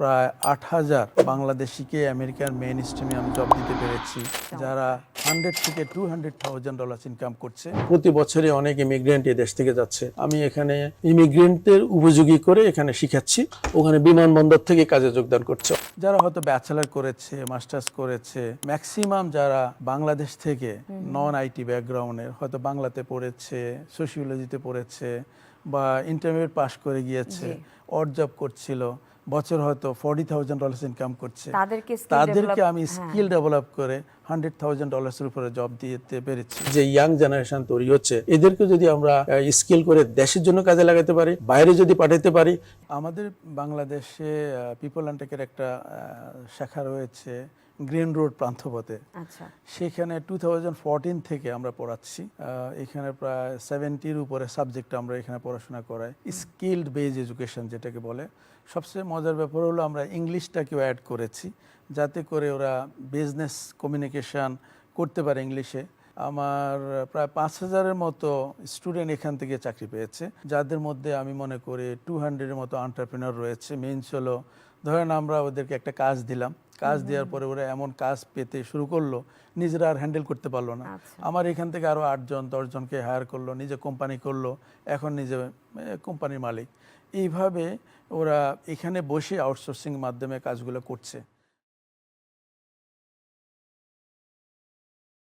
প্রায় আট হাজার বাংলাদেশিকে আমেরিকার মেইন স্ট্রিমে আমি জব দিতে পেরেছি যারা হান্ড্রেড থেকে two hundred thousand dollar income করছে। প্রতি বছরে অনেক ইমিগ্রেন্ট এই দেশ থেকে যাচ্ছে। আমি এখানে ইমিগ্রেন্টদের উপযোগী করে এখানে শিখাচ্ছি ওখানে বিমানবন্দর থেকে কাজে যোগদান করছে। যারা হয়তো ব্যাচেলার করেছে মাস্টার্স করেছে ম্যাক্সিমাম যারা বাংলাদেশ থেকে নন আইটি ব্যাকগ্রাউন্ডের হয়তো বাংলাতে পড়েছে সোশিওলজিতে পড়েছে বা ইন্টারমিডিয়েট পাশ করে গিয়েছে অড জব করছিল বছর হয়তো ফর্টি থাউজেন্ড ডলার ইনকাম করছে। তাদেরকে আমি হ্যাঁ। স্কিল ডেভেলপ করে হান্ড্রেড থাউজেন্ড ডলার্সের উপরে জব দিতে পেরেছি। যে ইয়াং জেনারেশন তৈরি হচ্ছে এদেরকে যদি আমরা স্কিল করে দেশের জন্য কাজে লাগাতে পারি বাইরে যদি পাঠাতে পারি। আমাদের বাংলাদেশে পিপল অ্যান্ড টেকের একটা শাখা রয়েছে। গ্রিন রোড প্রান্তপথে। আচ্ছা। সেখানে টু থেকে আমরা পড়াচ্ছি। এখানে প্রায় সেভেন্টির উপরে সাবজেক্ট আমরা এখানে পড়াশোনা করাই। স্কিল্ড বেজ এডুকেশন যেটাকে বলে। সবচেয়ে মজার ব্যাপার হলো আমরা ইংলিশটাকেও অ্যাড করেছি। যাতে করে ওরা বিজনেস কমিউনিকেশন করতে পারে ইংলিশে আমার প্রায় পাঁচ হাজারের মতো স্টুডেন্ট এখান থেকে চাকরি পেয়েছে। যাদের মধ্যে আমি মনে করি টু হান্ড্রেডের মতো আন্টারপ্রিনার রয়েছে। মেইনস হলো ধরেন আমরা ওদেরকে একটা কাজ দিলাম। কাজ দেওয়ার পরে ওরা এমন কাজ পেতে শুরু করল নিজেরা আর হ্যান্ডেল করতে পারল না। আচ্ছা। আমার এখান থেকে আরও আটজন দশজনকে হায়ার করল নিজে কোম্পানি করল এখন নিজে কোম্পানির মালিক। এইভাবে ওরা এখানে বসে আউটসোর্সিং মাধ্যমে কাজগুলো করছে।